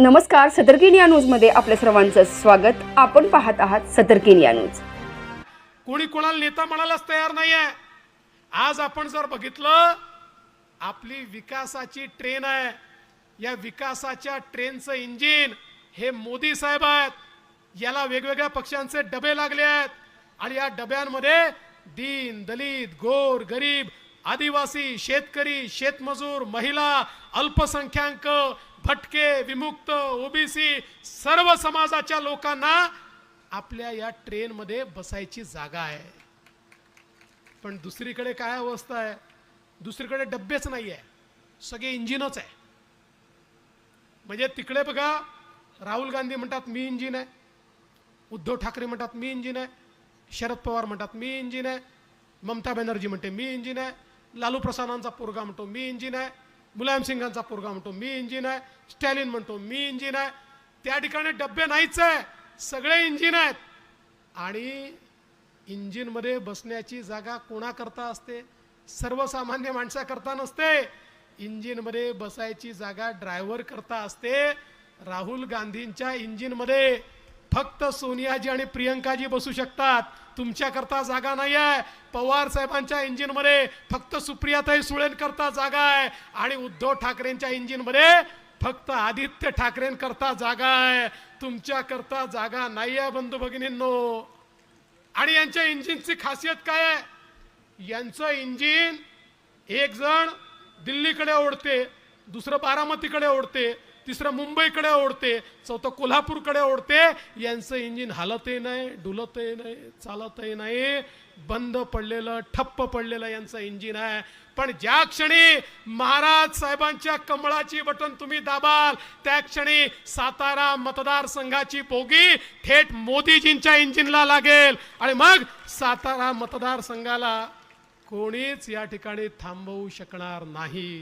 नमस्कार सतर्किनिया न्यूजमध्ये आपल्या सर्वांचं स्वागत. आपण पाहत आहात सतर्किनिया न्यूज. कोणी कोणाला नेता म्हणायलाच तयार नाही आहे आज आपण जर बघितलं आपली विकासाची ट्रेन आहे. या विकासाच्या ट्रेनचं इंजिन हे मोदी साहेब आहेत. याला वेगवेगळ्या पक्षांचे डबे लागले आहेत. आणि या डब्यांमध्ये दीन दलित गोर गरीब आदिवासी शेतकरी शेतमजूर महिला अल्पसंख्याक भटके विमुक्त ओबीसी सर्व समाजाच्या लोकांना आपल्या या ट्रेनमध्ये बसायची जागा आहे. पण दुसरीकडे काय अवस्था आहे? दुसरीकडे डब्बेच नाही आहे सगळे इंजिनच आहे. म्हणजे तिकडे बघा राहुल गांधी म्हणतात मी इंजिन आहे. उद्धव ठाकरे म्हणतात मी इंजिन आहे. शरद पवार म्हणतात मी इंजिन आहे. ममता बॅनर्जी म्हणते मी इंजिन आहे. लालू प्रसादांचा पोरगा म्हणतो मी इंजिन आहे. मुलायम सिंगांचा पोरगा म्हणतो मी इंजिन आहे. स्टॅलिन म्हणतो मी इंजिन आहे. त्या ठिकाणी डब्बे नाहीच आहे. सगळे इंजिन आहेत. आणि इंजिनमध्ये बसण्याची जागा कोणाकरता असते? सर्वसामान्य माणसाकरता नसते. इंजिनमध्ये बसायची जागा ड्रायव्हर करता असते. राहुल गांधींच्या इंजिनमध्ये फक्त सोनियाजी आणि प्रियंकाजी बसू शकतात. तुमच्याकरता जागा नाही आहे. पवार साहेबांच्या इंजिनमध्ये फक्त सुप्रियाताई सुळेंकरता जागा आहे. आणि उद्धव ठाकरेंच्या इंजिनमध्ये फक्त आदित्य ठाकरेंकरता जागा आहे. तुमच्याकरता जागा नाही आहे बंधू भगिनींनो. आणि यांच्या इंजिनची खासियत काय आहे? यांचं इंजिन एक जण दिल्लीकडे ओढते दुसरं बारामतीकडे ओढते. तिसरं मुंबईकडे ओढते चौथं कोल्हापूरकडे ओढते. यांचं इंजिन हलतही नाही डुलतही नाही चालतही नाही. बंद पडलेलं ठप्प पडलेलं यांचं इंजिन आहे. पण ज्या क्षणी महाराज साहेबांच्या कमळाची बटन तुम्ही दाबाल त्या क्षणी सातारा मतदारसंघाची बोगी थेट मोदीजींच्या इंजिनला लागेल. आणि मग सातारा मतदारसंघाला कोणीच या ठिकाणी थांबवू शकणार नाही.